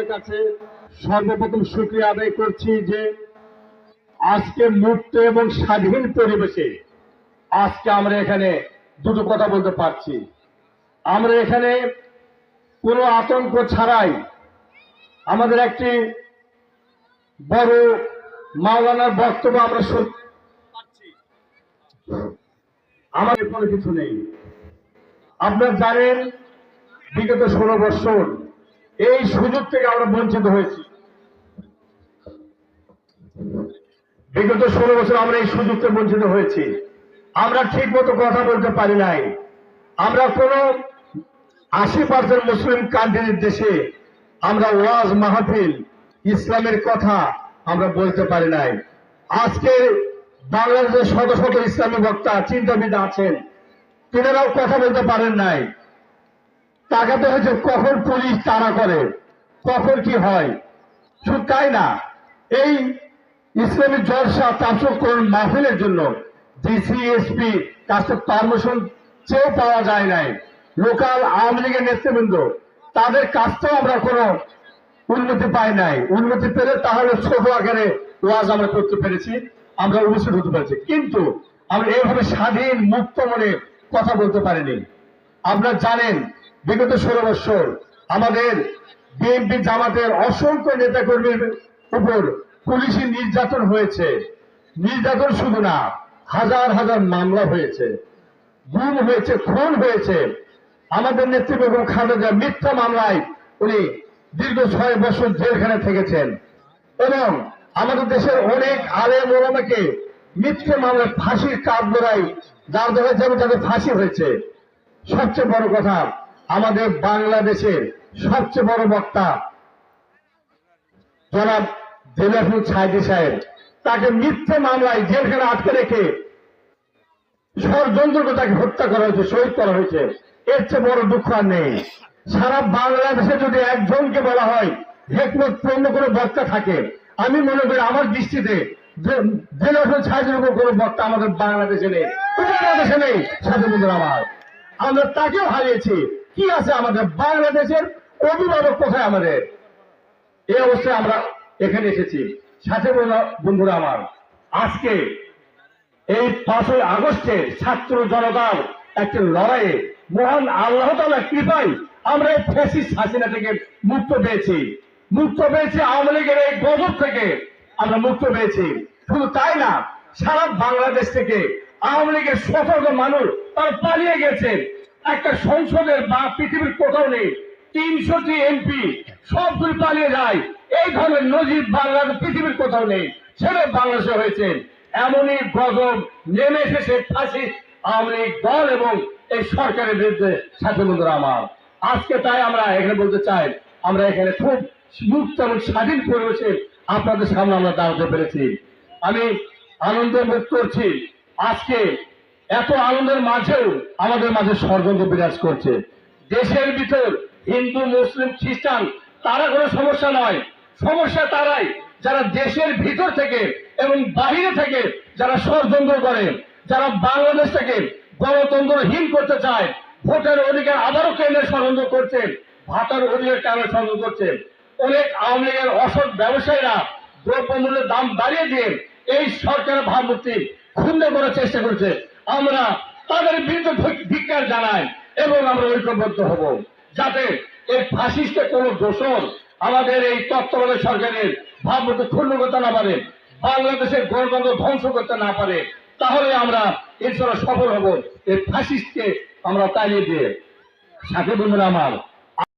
আপনাদের কাছে সর্বপ্রথম শুক্রিয়া আদায় করছি যে আজকে মুক্ত এবং স্বাধীন পরিবেশে আজকে আমরা এখানে দুটো কথা বলতে পারছি। আমরা এখানে কোনো আতঙ্ক ছাড়াই আমাদের একটি বড় মাওলানার বক্তব্য আমরা শুনতে পাচ্ছি আমাদের কোনো কিছু নেই। আপনার জানেন, বিগত ষোলো বছর এই সুযোগ থেকে আমরা বঞ্চিত হয়েছি। বিগত ষোলো বছর আমরা এই সুযোগ থেকে বঞ্চিত হয়েছি। আমরা ঠিক মতো কথা বলতে পারি নাই। আমরা কোন আশি পার্সেন্ট মুসলিম কান্ট্রির দেশে আমরা ওয়াজ মাহফিল, ইসলামের কথা আমরা বলতে পারি নাই। আজকে বাংলাদেশের শত শত ইসলামী বক্তা, চিন্তাবিদ আছেন। তিনারাও কথা বলতে পারেন নাই। তাকাতে হয়েছে, কখন পুলিশ তাড়া করে? কখন কি হয়? শুধু তাই না, এই ইসলামী জলসা তাপসকরণ মাহফিলের জন্য ডিসিএসপি কাছে পারমিশন চেয়েও পাওয়া যায় নাই। লোকাল আওয়ামী লীগের নেতৃবৃন্দ, তাদের কাছটাও আমরা কোনো উন্নতি পাই নাই। উন্নতি পেলে তাহলে ছোট আকারে ওয়াজ আমরা করতে পেরেছি, আমরা উপস্থিত হতে পেরেছি। কিন্তু আমরা এইভাবে স্বাধীন, মুক্ত মনে কথা বলতে পারিনি। আপনারা জানেন বিগত ষোলো বছর আমাদের বিএনপি জামাতের অসংখ্য নেতাকর্মীর উপর পুলিশি নির্যাতন হয়েছে। নির্যাতন শুধু না, হাজার হাজার মামলা হয়েছে, গুম হয়েছে, খুন হয়েছে। আমাদের নেতৃত্ব খালেদা মিথ্যা মামলায় উনি দীর্ঘ ছয় বছর জেলখানে থেকেছেন। এবং আমাদের দেশের অনেক আলেম ওলামাকে মিথ্যে মামলায় ফাঁসির কাজ লড়াই যার দেখা যাবে তাদের ফাঁসি হয়েছে। সবচেয়ে বড় কথা আমাদের বাংলাদেশের সবচেয়ে বড় বক্তা জনাব জেলাফুল ছাইদি সাহেব। তাকে মিথ্যে মামলায় জেলখানে আটকে রেখে ষড়যন্ত্র করে তাকে হত্যা করা হয়েছে, শহীদ করা হয়েছে। এর চেয়ে বড় দুঃখ আর নেই। সারা বাংলাদেশে যদি একজনকে বলা হয় হেকমত পূর্ণ কোনো বক্তা থাকে, আমি মনে করি আমার দৃষ্টিতে জেলাফুল ছাইদের উপর কোনো বক্তা আমাদের বাংলাদেশে নেই। বাংলাদেশে নেই সাথে বন্ধুরা আমার। আমরা তাকেও হারিয়েছি। কি আছে আমাদের? বাংলাদেশের অভিভাবক কোথায় আমাদের? এই অবস্থায় আমরা এখানে এসেছি। সাথে বন্ধুরা আমার, আজকে এই পাঁচই আগস্টে ছাত্র জনতার একটি লড়াইয়ে মহান আল্লাহ তালার কৃপায় আমরা এই ফেসিস হাসিনা থেকে মুক্ত পেয়েছি। মুক্ত পেয়েছি আওয়ামী লীগের এই গজব থেকে আমরা মুক্ত পেয়েছি। শুধু তাই না, সারা বাংলাদেশ থেকে আওয়ামী লীগের সতর্ক মানুষ তার পালিয়ে গেছে একটা সংসদের বা পৃথিবীর কোথাও নেই। তিনশোটি এমপি সবগুলি পালিয়ে যায়। এই ধরনের নজির বাংলাদেশ পৃথিবীর কোথাও নেই। সেটা বাংলাদেশে হয়েছে। এমনই গজব নেমে এসেছে ফাঁসি আওয়ামী লীগ দল এবং এই সরকারের বিরুদ্ধে। সাথে বন্ধুরা আমার, আজকে তাই আমরা এখানে বলতে চাই, আমরা এখানে খুব মুক্ত এবং স্বাধীন পরিবেশে আপনাদের সামনে আমরা দাঁড়াতে পেরেছি। আমি আনন্দ বোধ করছি আজকে এত আনন্দের মাঝেও আমাদের মাঝে ষড়যন্ত্র বিরাজ করছে। দেশের ভিতর হিন্দু, মুসলিম, খ্রিস্টান, তারা কোনো সমস্যা নয়। সমস্যা তারাই। যারা দেশের ভিতর থেকে এবং বাহিরে থেকে যারা ষড়যন্ত্র করে, যারা বাংলাদেশ থেকে গণতন্ত্রহীন করতে চায়, ভোটের অধিকার আবারও কেন্দ্রে ষড়যন্ত্র করছে, ভাতার অধিকার কেন ষড়যন্ত্র করছে। অনেক আওয়ামী লীগের অসৎ ব্যবসায়ীরা দ্রব্যমূল্যের দাম বাড়িয়ে দিয়ে এই সরকারের ভাবমূর্তি ক্ষুণ্ণ করার চেষ্টা করছে। আমরা তাদের বিরুদ্ধে ধিক্কার জানাই এবং আমরা ঐক্যবদ্ধ হব যাতে এই ফাঁসিস্টে কোন দোষর আমাদের এই তত্ত্বাবধায়ক সরকারের ভাবমূর্তি ক্ষুণ্ণ করতে না পারে, বাংলাদেশের গণতন্ত্র ধ্বংস করতে না পারে, তাহলে আমরা এছাড়া সফল হব। এই ফাঁসিস্টকে আমরা তাড়িয়ে দিয়ে। সাথে বন্ধুরা আমার